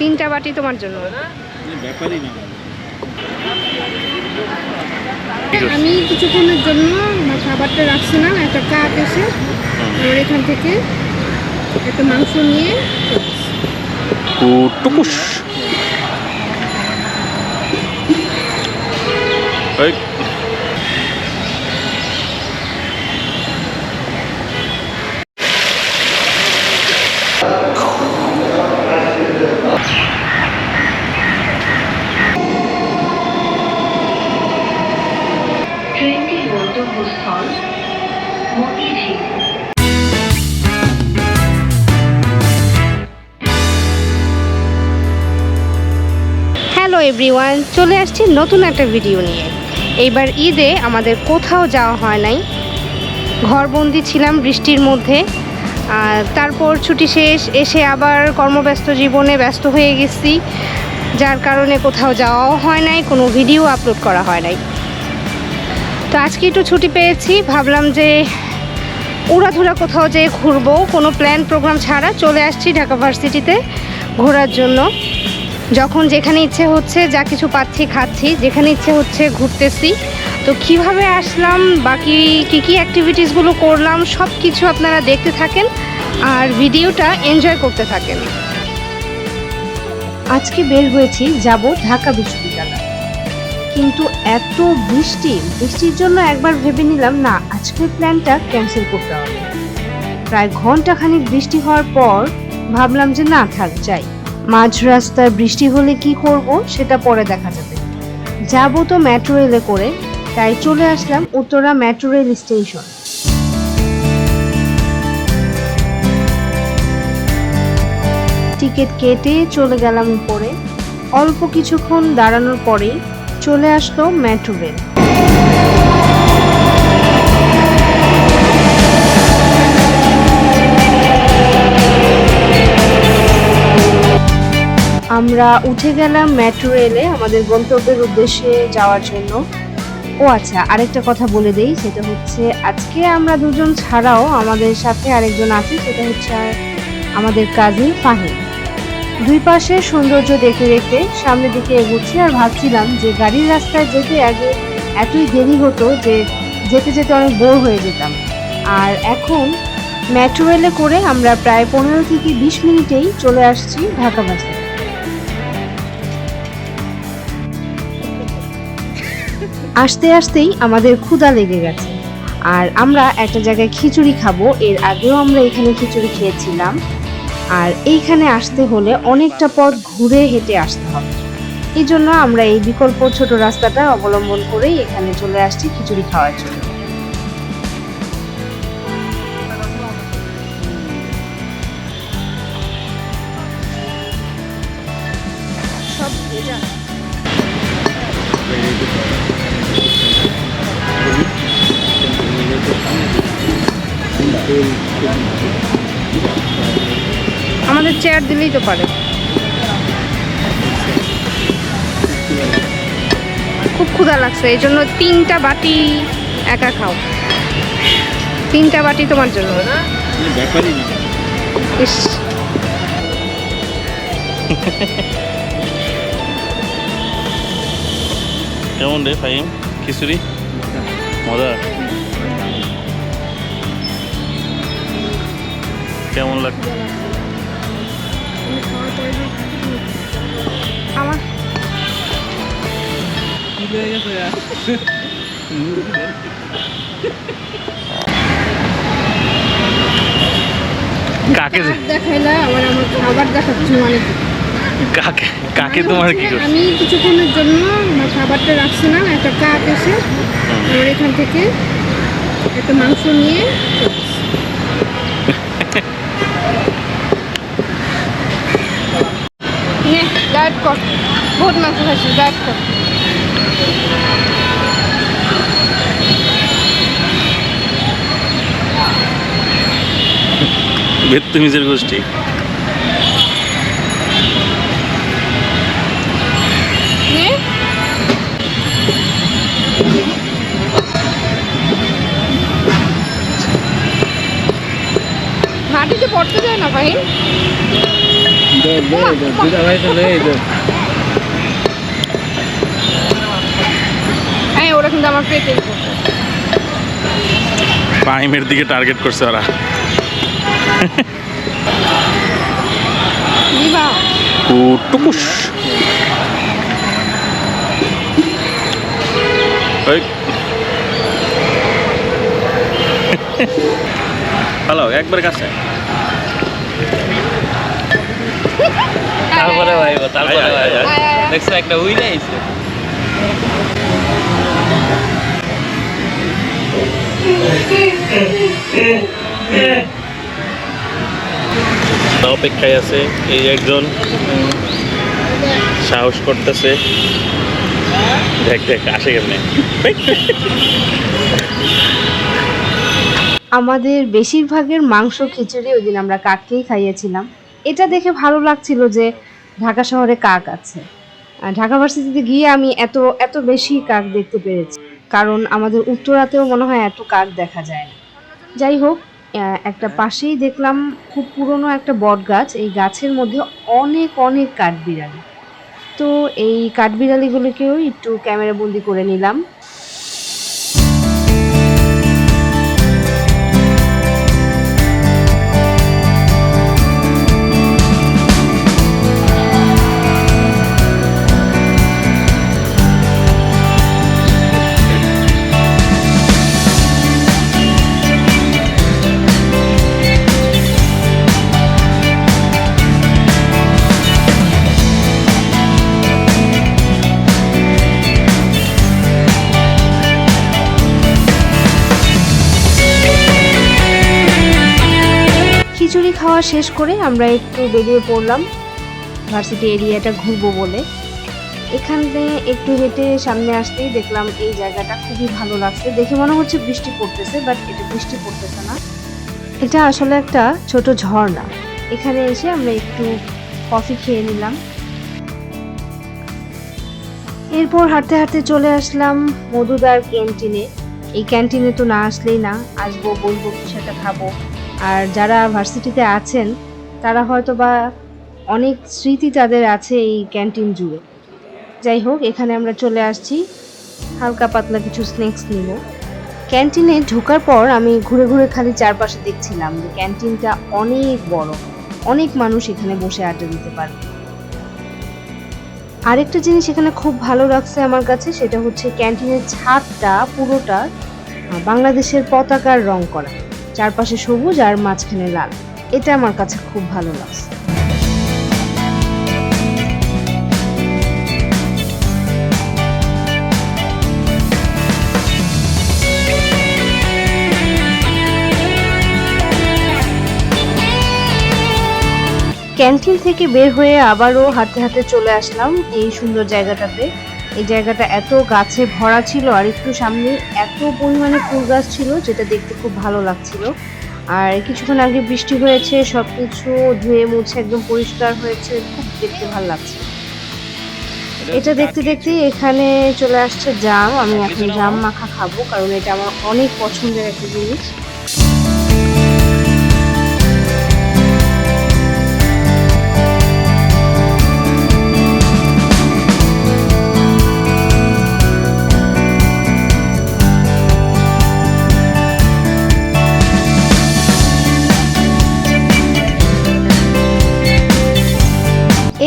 তিনটা বাটি তোমার জন্য। ব্যাপারই আমি কিছুক্ষণের জন্য আমার খাবারটা রাখছিলাম একটা কাপ এসে আমার এখান থেকে একটা মাংস নিয়ে টুকুস এভরিওয়ান, চলে আসছি নতুন একটা ভিডিও নিয়ে। এইবার ঈদে আমাদের কোথাও যাওয়া হয় নাই। ঘরবন্দি ছিলাম বৃষ্টির মধ্যে। আর তারপর ছুটি শেষ, এসে আবার কর্মব্যস্ত জীবনে ব্যস্ত হয়ে গেছি। যার কারণে কোথাও যাওয়াও হয় নাই, কোনো ভিডিও আপলোড করা হয় নাই। তো আজকে একটু ছুটি পেয়েছি, ভাবলাম যে উড়াধুরা কোথাও যেয়ে ঘুরবো, কোনো প্ল্যান প্রোগ্রাম ছাড়া চলে আসছি ঢাকা ভার্সিটিতে ঘোরার জন্য। যখন যেখানে ইচ্ছে হচ্ছে যা কিছু পাচ্ছি, খাচ্ছি, যেখানে ইচ্ছে হচ্ছে ঘুরতেছি। তো কীভাবে আসলাম, বাকি কী কী অ্যাক্টিভিটিসগুলো করলাম সব কিছু আপনারা দেখতে থাকেন আর ভিডিওটা এনজয় করতে থাকেন। আজকে বের হয়েছি, যাব ঢাকা বিশ্ববিদ্যালয়। কিন্তু এত বৃষ্টি, বৃষ্টির জন্য একবার ভেবে নিলাম, না, আজকের প্ল্যানটা ক্যান্সেল করতে হবে। প্রায় ঘন্টাখানিক বৃষ্টি হওয়ার পর ভাবলাম যে না, থাক, যাই। মাঝ রাস্তায় বৃষ্টি হলে কি করব সেটা পরে দেখা যাবে। যাব তো মেট্রো রেলে করে, তাই চলে আসলাম Uttara metro rail station ticket কেটে চলে গেলাম উপরে। অল্প কিছুক্ষণ দাঁড়ানোর পরেই চলে আসলো মেট্রো রেল আমরা উঠে গেলাম মেট্রো রেলে আমাদের গন্তব্যের উদ্দেশ্যে যাওয়ার জন্য। ও আচ্ছা আরেকটা কথা বলে দেই, সেটা হচ্ছে আজকে আমরা দুজন ছাড়াও আমাদের সাথে আরেকজন আছে, সেটা হচ্ছে আমাদের কাজিন ফাহিম। দুই পাশে সৌন্দর্য দেখে দেখতে সামনের দিকে এগোচ্ছি আর ভাবছিলাম যে গাড়ির রাস্তায় যেতে আগে এতই দেরি হতো যে যেতে যেতে অনেক বোর হয়ে যেতাম। আর এখন মেট্রো রেলে করে আমরা প্রায় পনেরো থেকে বিশ মিনিটেই চলে আসছি ঢাকা আসতে আসতেই আমাদের ক্ষুধা লেগে গেছে। আর আমরা একটা জায়গায় খিচুড়ি খাব, এর আগেও আমরা এখানে খিচুড়ি খেয়েছিলাম। আর এইখানে আসতে হলে অনেকটা পথ ঘুরে হেঁটে আসতে হবে। এই জন্য আমরা এই বিকল্প ছোট রাস্তাটা অবলম্বন করেই এখানে চলে আসছি খিচুড়ি খাওয়ার জন্য। সব ভেজা। আমাদের চেয়ার দিলেই তো পারে। খুব ক্ষুধা লাগছে এই জন্য তিনটা বাটি একা খাও। তিনটা বাটি তোমার জন্য। ইস। কেমন রে ফাহিম? খিচুড়ি? মজা? কেমন আমার কাকে দেখাইলা আবার আমার খাবার দেখাচ্ছি মানে কাকে কাকে তোমার কি আমি কিছুক্ষণের জন্য খাবারটা রাখছিলাম একটা কাপ এসে আমার এখান থেকে একটা মাংস নিয়ে ডায়েট কর। বহুত মাংস ডায়েট কর। বেত্তমিজের গোষ্ঠী। মাটিতে পড়তে যায় না ভাই হ্যাঁ ওরা কিন্তু আমার পেটে ফাহিমের দিকে টার্গেট করছে ওরা। টুকুস হ্যালো একবার কাছে। তারপরে ভাইব তারপরে ভাইব। দেখছ একটা উইলে আইছে। অপেক্ষায় আছে এই একজন। সাহস করতেছে। দেখ দেখ আসে কেমনে? আমাদের বেশিরভাগের মাংস খিচুড়ি ওই দিন আমরা কাককেই খাইয়েছিলাম। এটা দেখে ভালো লাগছিল যে ঢাকা শহরে কাক আছে। ঢাকা ভার্সিটিতে গিয়ে আমি এত এত বেশি কাক দেখতে পেরেছি। কারণ আমাদের উত্তরাতেও মনে হয় এত কাক দেখা যায় না। যাই হোক একটা পাশেই দেখলাম খুব পুরনো একটা বট গাছ এই গাছের মধ্যে অনেক অনেক কাঠবিড়ালি। তো এই কাঠবিড়ালিগুলোকেও একটু ক্যামেরা বন্দি করে নিলাম। খিচুড়ি খাওয়া শেষ করে আমরা একটু বেরিয়ে পড়লাম। ভার্সিটি এরিয়াটা ঘুরবো বলে। এখানে একটু হেঁটে সামনে আসতেই দেখলাম এই জায়গাটা খুবই ভালো লাগছে। দেখে মনে হচ্ছে বৃষ্টি পড়তেছে বাট এটা বৃষ্টি পড়তেছে না। এটা আসলে একটা ছোট ঝর্ণা। এখানে এসে আমরা একটু কফি খেয়ে নিলাম। এরপর হাঁটতে হাঁটতে চলে আসলাম মধুদার ক্যান্টিনে। এই ক্যান্টিনে তো না আসলেই না, আসব, বলব, কিছু একটা খাব। আর যারা ভার্সিটিতে আছেন, তারা হয়তো বা অনেক স্মৃতি তাদের আছে এই ক্যান্টিন জুড়ে। যাই হোক, এখানে আমরা চলে আসছি। হালকা পাতলা কিছু স্ন্যাক্স নিব। ক্যান্টিনে ঢোকার পর আমি ঘুরে ঘুরে খালি চারপাশে দেখছিলাম যে ক্যান্টিনটা অনেক বড়। অনেক মানুষ এখানে বসে আড্ডা দিতে পারবে। আরেকটা জিনিস এখানে খুব ভালো লাগছে আমার কাছে, সেটা হচ্ছে ক্যান্টিনের ছাদটা পুরোটা বাংলাদেশের পতাকার রং করা। চারপাশে সবুজ আর মাঝখানে লাল। এটা আমার কাছে খুব ভালো লাগছে। ক্যান্টিন থেকে বের হয়ে আবারও হাতে হাতে চলে আসলাম এই সুন্দর জায়গাটাতে। এই জায়গাটা এত গাছে ভরা ছিল আর একটু সামনে এত পরিমাণে ফুল গাছ ছিল যেটা দেখতে খুব ভালো লাগছিল। আর কিছুক্ষণ আগে বৃষ্টি হয়েছে সব কিছু ধুয়ে মুছে একদম পরিষ্কার হয়েছে, খুব দেখতে ভালো লাগছে। এটা দেখতে দেখতে এখানে চলে আসছে জাম। আমি এখন জাম মাখা খাব, কারণ এটা আমার অনেক পছন্দের একটা জিনিস।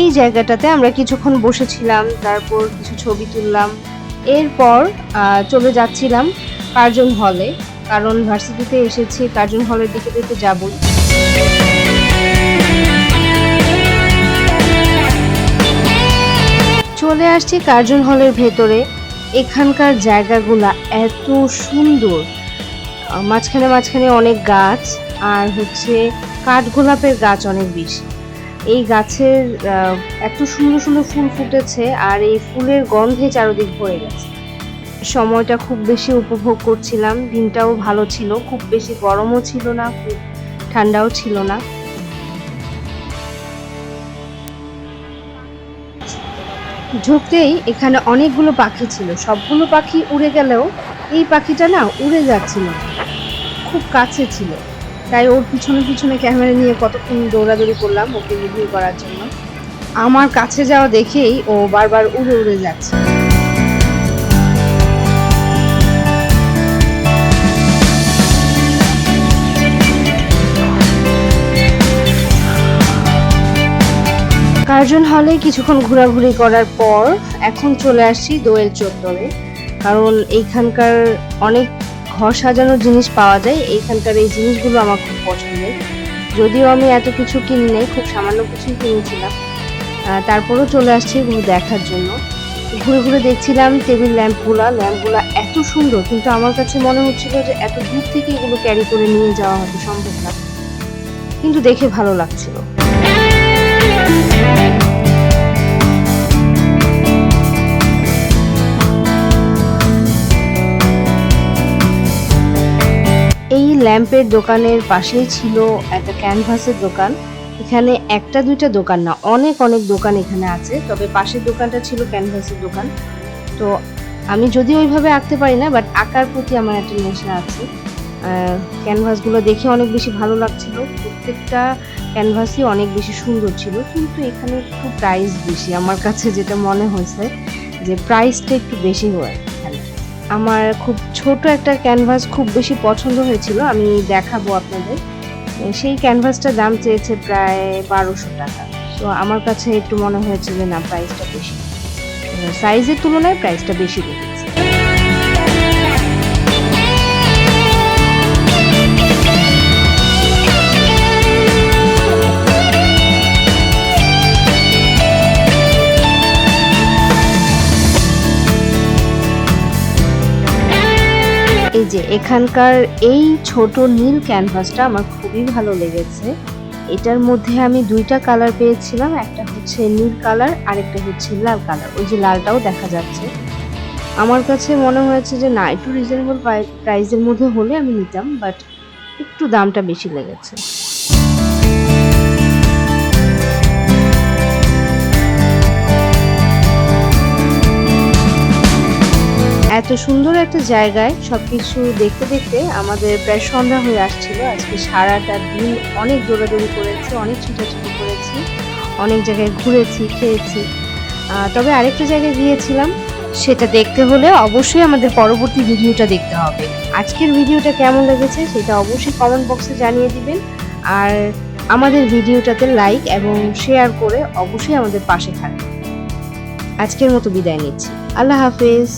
এই জায়গাটাতে আমরা কিছুক্ষণ বসেছিলাম, তারপর কিছু ছবি তুললাম। এরপর চলে যাচ্ছিলাম কার্জন হলে। কারণ ভার্সিটিতে এসেছি, কার্জন হলের দিকে দিকে যাবই চলে আসছি কার্জন হলের ভেতরে। এখানকার জায়গাগুলা এত সুন্দর। মাঝখানে মাঝখানে অনেক গাছ, আর হচ্ছে কাঠগোলাপের গাছ অনেক বেশি। এই গাছের এত সুন্দর সুন্দর ফুল ফুটেছে আর এই ফুলের গন্ধে চারদিক ভরে গেছে। সময়টা খুব বেশি উপভোগ করছিলাম, দিনটাও ভালো ছিল, খুব বেশি গরমও ছিল না, খুব ঠান্ডাও ছিল না। ঢুকতেই এখানে অনেকগুলো পাখি ছিল, সবগুলো পাখি উড়ে গেলেও এই পাখিটা না উড়ে যাচ্ছিল খুব কাছে ছিল। তাই ওর পিছনে পিছনে ক্যামেরা নিয়ে কতক্ষণ দৌড়াদৌড়ি করলাম ওকে রিভিউ করার জন্য। আমার কাছে যাওয়া দেখেই ও বারবার উড়ে উড়ে যাচ্ছে। কার্জন হলে কিছুক্ষণ ঘোরাঘুরি করার পর এখন চলে আসছি দোয়েল চত্বরে। কারণ এইখানকার অনেক ঘর সাজানোর জিনিস পাওয়া যায়, এইখানকার এই জিনিসগুলো আমার খুব পছন্দের। যদিও আমি এত কিছু কিনি নাই, খুব সামান্য কিছুই কিনেছিলাম। তারপরেও চলে আসছি এগুলো দেখার জন্য। ঘুরে ঘুরে দেখছিলাম টেবিল ল্যাম্পগুলো ল্যাম্পগুলো এত সুন্দর, কিন্তু আমার কাছে মনে হচ্ছিল যে এত দূর থেকে এগুলো ক্যারি করে নিয়ে যাওয়া হয়তো সম্ভব না। কিন্তু দেখে ভালো লাগছিল। ল্যাম্পের দোকানের পাশেই ছিল একটা ক্যানভাসের দোকান। এখানে একটা দুইটা দোকান না, অনেক অনেক দোকান এখানে আছে, তবে পাশের দোকানটা ছিল ক্যানভাসের দোকান। তো আমি যদি ওইভাবে আঁকতে পারি না বাট আঁকার প্রতি আমার একটা নেশা আছে। ক্যানভাসগুলো দেখে অনেক বেশি ভালো লাগছিল। প্রত্যেকটা ক্যানভাসই অনেক বেশি সুন্দর ছিল, কিন্তু এখানে একটু প্রাইস বেশি, আমার কাছে যেটা মনে হয়েছে যে প্রাইসটা একটু বেশি হয়। আমার খুব ছোট একটা ক্যানভাস খুব বেশি পছন্দ হয়েছিল, আমি দেখাবো আপনাদের। সেই ক্যানভাসটার দাম চেয়েছে প্রায় বারোশো টাকা। তো আমার কাছে একটু মনে হয়েছে যে না প্রাইসটা বেশি। সাইজের তুলনায় প্রাইসটা বেশি লেগেছে এই যে এখানকার এই ছোট নীল ক্যানভাসটা আমার খুবই ভালো লেগেছে। এটার মধ্যে আমি দুইটা কালার পেয়েছিলাম, একটা হচ্ছে নীল কালার আর একটা হচ্ছে লাল কালার। ওই যে লালটাও দেখা যাচ্ছে। আমার কাছে মনে হয়েছে যে না, একটু রিজনেবল প্রাইসের মধ্যে হলে আমি নিতাম বাট একটু দামটা বেশি লেগেছে। এত সুন্দর একটা জায়গায় সবকিছু দেখতে দেখতে আমাদের প্রায় সন্ধ্যা হয়ে আসছিল। আজকে সারাটা দিন অনেক দৌড়াদৌড়ি করেছি, অনেক ছুটাছুটি করেছি, অনেক জায়গায় ঘুরেছি, খেয়েছি। তবে আরেকটা জায়গায় গিয়েছিলাম, সেটা দেখতে হলে অবশ্যই আমাদের পরবর্তী ভিডিওটা দেখতে হবে। আজকের ভিডিওটা কেমন লেগেছে সেটা অবশ্যই কমেন্ট বক্সে জানিয়ে দিবেন। আর আমাদের ভিডিওটাতে লাইক এবং শেয়ার করে অবশ্যই আমাদের পাশে থাকবেন। আজকের মতো বিদায় নিচ্ছি। আল্লাহ হাফেজ।